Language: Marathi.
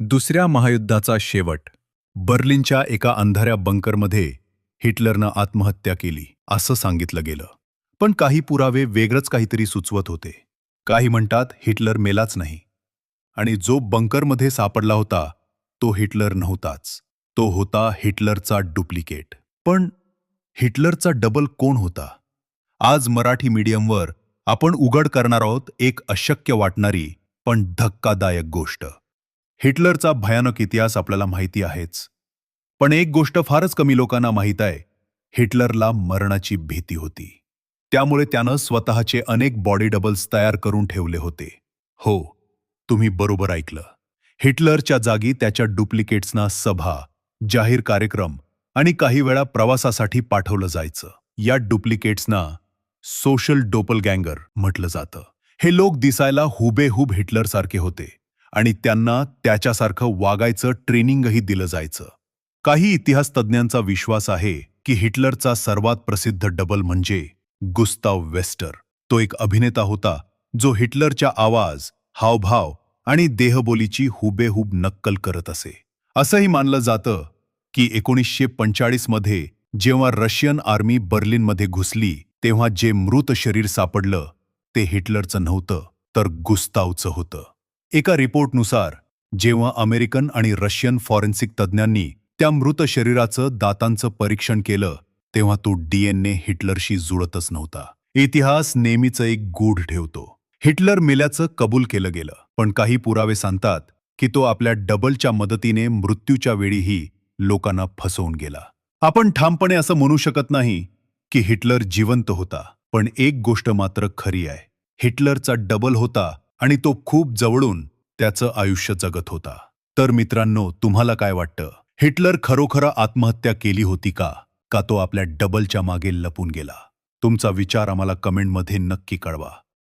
दुसऱ्या महायुद्धाचा शेवट. बर्लिनच्या एका अंधाऱ्या बंकरमध्ये हिटलरनं आत्महत्या केली असं सांगितलं गेलं. पण काही पुरावे वेगळंच काहीतरी सुचवत होते. काही म्हणतात हिटलर मेलाच नाही. आणि जो बंकरमध्ये सापडला होता तो हिटलर नव्हताच. तो होता हिटलरचा डुप्लिकेट. पण हिटलरचा डबल कोण होता? आज मराठी मीडियमवर आपण उघड करणार आहोत एक अशक्य वाटणारी पण धक्कादायक गोष्ट. हिटलरचा भयानक इतिहास आपल्याला माहिती आहेच. पण एक गोष्ट फारच कमी लोकांना माहीत आहे हिटलरला मरणाची भीती होती. त्यामुळे त्यानं स्वतःचे अनेक बॉडी डबल्स तयार करून ठेवले होते. हो तुम्ही बरोबर ऐकलं. हिटलरच्या जागी त्याच्या डुप्लिकेट्सना सभा जाहीर कार्यक्रम आणि काही वेळा प्रवासासाठी पाठवलं जायचं. या डुप्लिकेट्सना सोशल डोपल गँगर म्हटलं जातं. हे लोक दिसायला हुबेहूब हिटलरसारखे होते. आणि त्यांना त्याच्यासारखं वागायचं ट्रेनिंगही दिलं जायचं. काही इतिहास तज्ज्ञांचा विश्वास आहे की हिटलरचा सर्वात प्रसिद्ध डबल म्हणजे गुस्ताव वेस्टर. तो एक अभिनेता होता जो हिटलरच्या आवाज हावभाव आणि देहबोलीची हुबेहूब नक्कल करत असे. असंही मानलं जातं की एकोणीसशे पंचाळीसमध्ये जेव्हा रशियन आर्मी बर्लिनमध्ये घुसली तेव्हा जे मृत शरीर सापडलं ते हिटलरचं नव्हतं तर गुस्तावचं होतं. एका रिपोर्टनुसार जेव्हा अमेरिकन आणि रशियन फॉरेन्सिक तज्ज्ञांनी त्या मृत शरीराचं दातांचं परीक्षण केलं तेव्हा तो डीएनए हिटलरशी जुळतच नव्हता. इतिहास नेहमीच एक गूढ ठेवतो. हिटलर मेल्याचं कबूल केलं गेलं पण काही पुरावे सांगतात की तो आपल्या डबलच्या मदतीने मृत्यूच्या वेळीही लोकांना फसवून गेला. आपण ठामपणे असं म्हणू शकत नाही की हिटलर जिवंत होता पण एक गोष्ट मात्र खरी आहे. हिटलरचा डबल होता आणि तो खूप जवळून त्याचं आयुष्य जगत होता. तर मित्रांनो तुम्हाला काय वाटतं? हिटलर खरोखर आत्महत्या केली होती का? का तो आपल्या डबलच्या मागे लपून गेला? तुमचा विचार आम्हाला कमेंटमध्ये नक्की कळवा.